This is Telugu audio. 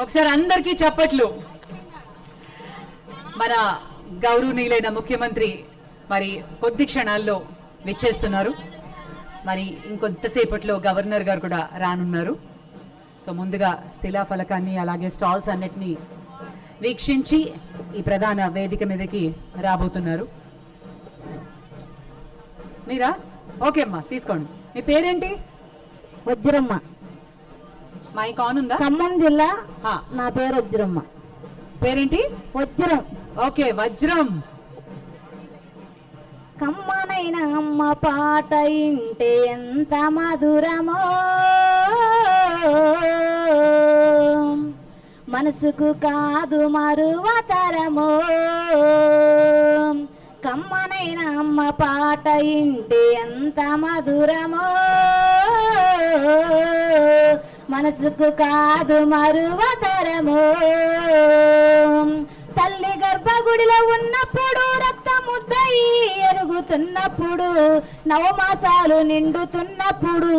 ఒకసారి అందరికీ చప్పట్లు. మన గౌరవనీయులైన ముఖ్యమంత్రి మరి కొద్ది క్షణాల్లో విచ్చేస్తున్నారు. మరి ఇంకొంతసేపట్లో గవర్నర్ గారు కూడా రానున్నారు. సో ముందుగా శిలాఫలకాన్ని అలాగే స్టాల్స్ అన్నిటినీ వీక్షించి ఈ ప్రధాన వేదిక మీదకి రాబోతున్నారు. మీరా? ఓకే అమ్మా తీసుకోండి. మీ పేరేంటి? వజ్రమ్మ. మైక్ ఆన్ ఉందా? ఖమ్మం జిల్లా ఆ, నా పేరు వజ్రమ్మ. పేరేంటి? వజ్రం. ఓకే వజ్రం. కమ్మనైన అమ్మ పాట ఇంటే ఎంత మధురమో. మనసుకు కాదు మరువతరమో కమ్మనైన అమ్మ పాట ఇంటే ఎంత మధురమో. మనసుకు కాదు మరువతరమో తల్లి గర్భగుడిలో ఉన్నప్పుడు రక్తముద్దయి ఎదుగుతున్నప్పుడు నవమాసాలు నిండుతున్నప్పుడు